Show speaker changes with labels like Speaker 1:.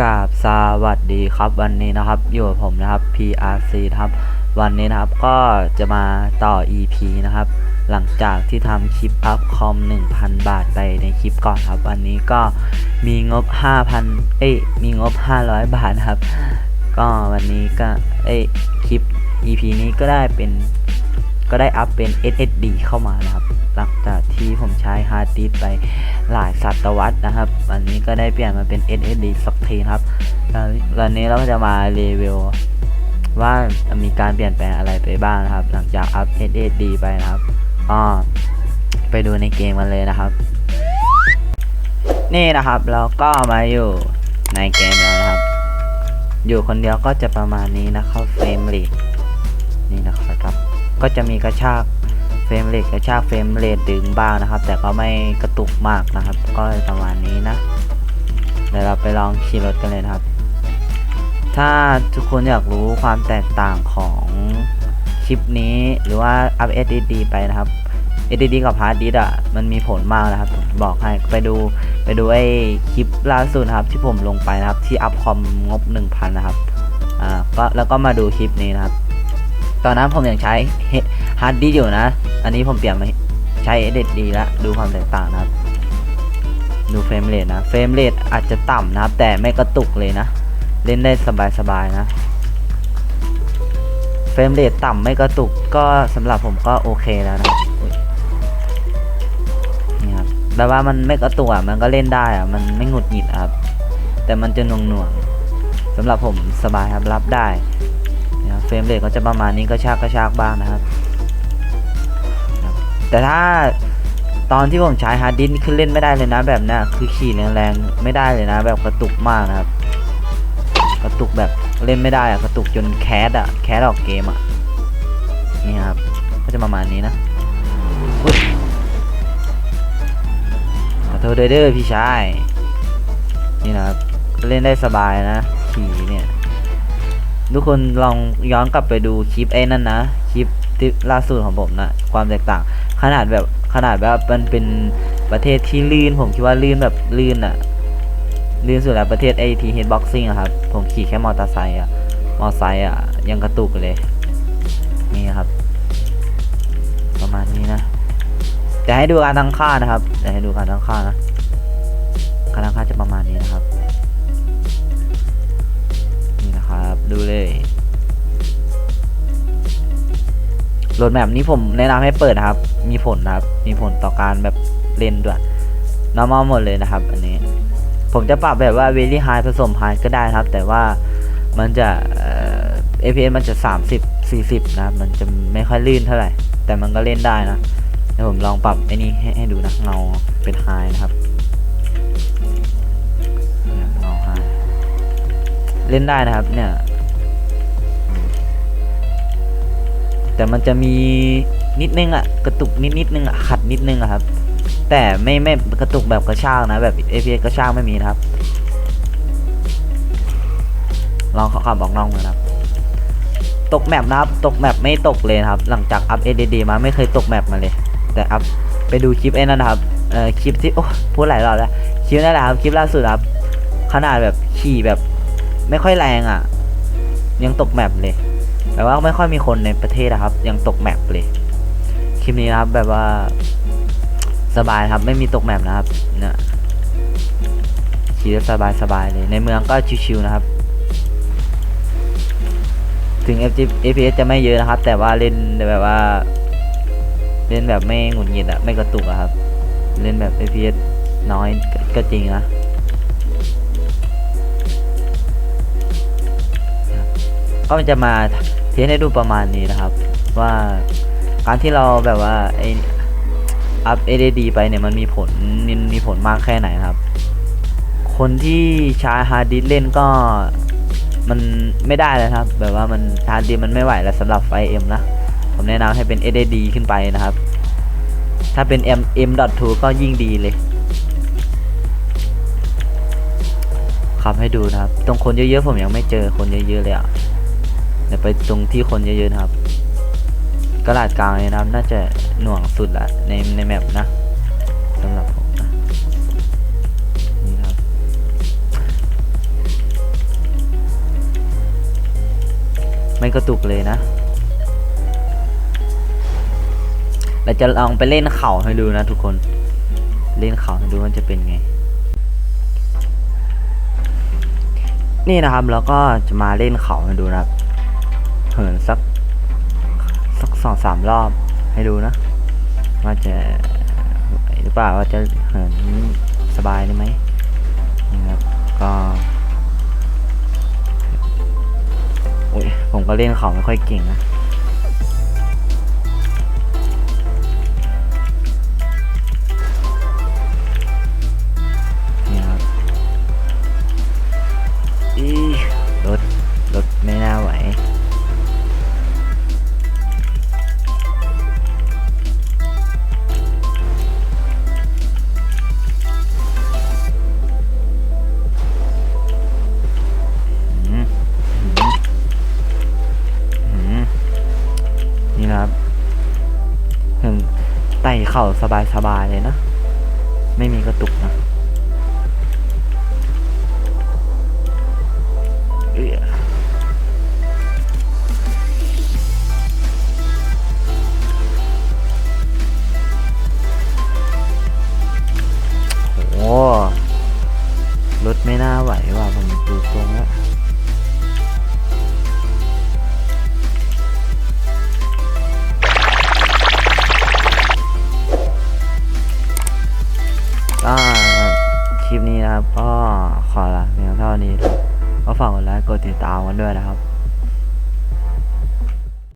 Speaker 1: กาบสวัสดีครับวันนี้นะครับอยู่กับผมนะครับ PRC นะครับ วันนี้นะครับก็จะมาต่อ EP นะครับ หลังจากที่ทำคลิปอัพคอม 1,000 บาทไปในคลิปก่อนครับ วันนี้ก็มีงบ 5,000 เอ้ยมีงบ 500 บาทนะครับ ก็วันนี้ก็เอ้ยคลิป EP นี้ก็ได้เป็นก็ได้อัพเป็น SSD เข้ามานะครับ หลังจากที่ผมใช้ฮาร์ดดิสไปหลายศตวรรษนะครับวันนี้ก็ได้เปลี่ยนมาเป็น SSD สักทีครับแล้ววันนี้เราก็จะมารีวิวว่ามีการเปลี่ยนแปลงอะไรไปบ้างนะครับ หลังจากอัพ SSD ไปนะครับก็ไปดูในเกมกันเลยนะครับ นี่นะครับเราก็มาอยู่ในเกมแล้วนะครับ อยู่คนเดียวก็จะประมาณนี้นะครับเฟรมเรทนี่นะครับ ก็จะมีกระชาก เฟรมเรทกระชากเฟรมเรทดึงบ้างนะครับ แต่ก็ไม่กระตุกมากนะครับ ก็ประมาณนี้นะเดี๋ยวเราไปลองขี่รถกันเลยนะครับ ถ้าทุกคนอยากรู้ความแตกต่างของคลิปนี้หรือว่าอัพ SSD ไปนะครับ SSD กับฮาร์ดดิสอะมันมีผลมากนะครับผมบอกให้ไปดูไปดูไอ้คลิปล่าสุดนะครับ ที่ผมลงไปนะครับ ที่อัพคอมงบ 1,000 นะครับอ่าก็แล้วก็มาดูคลิปนี้นะครับ ตอนนั้นผมยังใช้ ฮาร์ดดิสอยู่นะ อันนี้ผมเปลี่ยนมาใช้ SSD แล้วดูความแตกต่างนะครับ ดูเฟรมเรทนะ เฟรมเรทอาจจะต่ำนะครับ แต่ไม่กระตุกเลยนะ เล่นได้สบายๆนะ เฟรมเรทต่ำไม่กระตุกก็สำหรับผมก็โอเคแล้วนะครับนี่ครับแปลว่ามันไม่กระตุกอะมันก็เล่นได้อะ มันไม่หงุดหงิดครับ แต่มันจะหน่วงหน่วงๆสำหรับผมสบายครับรับได้นะครับเฟรมเรทก็จะประมาณนี้ก็ชากกระชากบ้างนะครับ แต่ถ้าตอนที่ผมใช้ฮาร์ดดิสคือเล่นไม่ได้เลยนะแบบนี้คือขี่แรงๆไม่ได้เลยนะ แบบกระตุกมากนะครับ กระตุกแบบเล่นไม่ได้อะกระตุกจนแคสอะแคสออกเกมอะนี่ครับ ก็จะประมาณนี้นะขอโทษด้วยเด้อพี่ชายนี่นะครับเล่นได้สบายนะขี่เนี่ยทุกคนลองย้อนกลับไปดูคลิปไอ้นั่นนะคลิปล่าสุดของผมนะความแตกต่าง ขนาดแบบขนาดแบบมันเป็นประเทศที่ลื่น ผมคิดว่าลื่นแบบลื่นอะลื่นสุดแล้วประเทศไอทีเฮดบ็อกซิ่งอะครับ ผมขี่แค่มอเตอร์ไซค์อะมอเตอร์ไซค์อะยังกระตุกเลย นี่ครับ ประมาณนี้นะจะให้ดูการตั้งค่านะครับจะให้ดูการตั้งค่านะการตั้งค่าจะประมาณนี้นะครับ โหลดแมปนี้ผมแนะนำให้เปิดนะครับ มีผลนะครับ มีผลต่อการแบบเล่นด้วย normal หมดเลยนะครับ อันนี้ ผมจะปรับแบบว่า very high ผสม high ก็ได้ครับ แต่ว่ามันจะเอ่อ FPS มันจะ 30 40 นะครับ มันจะไม่ค่อยลื่นเท่าไหร่ แต่มันก็เล่นได้นะเดี๋ยวผมลองปรับไอ้นี้ให้ให้ดูนะเงาเป็น high นะครับเงา high เล่นได้นะครับเนี่ย แต่มันจะมีนิดนึงอะกระตุกนิดนิดนึงอะขัดนิดนึงอะครับ แต่ไม่ไม่กระตุกแบบกระชากนะแบบ APS กระชากไม่มีนะครับ ลองขับออกนอกนะครับ ตกแมปนะครับ ตกแมปไม่ตกเลยครับ หลังจากอัพ ADD มาไม่เคยตกแมปมาเลย แต่อัพไปดูคลิปไอ้นั่นนะครับเอ่อคลิปที่โอ้พูดหลายรอบแล้วคลิปนั่นแหละครับคลิปล่าสุดครับขนาดแบบขี่แบบไม่ค่อยแรงอะ ยังตกแมปเลย แบบว่าไม่ค่อยมีคนในประเทศนะครับ ยังตกแมปเลย คลิปนี้นะครับแบบว่าสบายครับ ไม่มีตกแมปนะครับเนี่ยขี่ได้สบายสบายเลย ในเมืองก็ชิวๆนะครับ ถึง FG FPS จะไม่เยอะนะครับ แต่ว่าเล่นแบบว่า เล่นแบบไม่หงุดหงิดอะไม่กระตุกอะครับ เล่นแบบ FPS น้อยก็จริงนะก็มันจะมา ทสให้ดูประมาณนี้นะครับ ว่าการที่เราแบบว่าไออัพ ADD ไปเนี่ยมันมีผลมีมีผลมากแค่ไหนครับ คนที่ใช้ฮาร์ดดิสเล่นก็มันไม่ได้เลยครับ แบบว่ามันฮาร์ดดิสมันไม่ไหวแล้วสำหรับไฟ M นะผมแนะนำให้เป็น SSD ขึ้นไปนะครับ ถ้าเป็น M M.2 ก็ยิ่งดีเลยขับให้ดูนะครับ ตรงคนเยอะๆผมยังไม่เจอคนเยอะๆเลยอะ เดี๋ยวไปตรงที่คนเยอะๆครับกระดาษกลางเลยนะน่าจะหน่วงสุดละในในแมปนะสำหรับผมนะนี่ครับ ไม่กระตุกเลยนะเราจะลองไปเล่นเข่าให้ดูนะทุกคนเล่นเขาให้ดูมันจะเป็นไง นี่นะครับแล้วก็จะมาเล่นเขาให้ดูนะครับ หินสักสักสองสามรอบให้ดูนะ ว่าจะหวหรือเปล่าว่าจะเหินสบายได้ไหมนี่ครับก็อุ้ยผมก็เล่นเขาไม่ค่อยเก่งนะ เข่าสบายๆเลยนะ ไม่มีกระตุกนะ ก็ขอละเพียงเท่านี้ครับก็ฝากกดไลค์กดติดตามกันด้วยนะครับ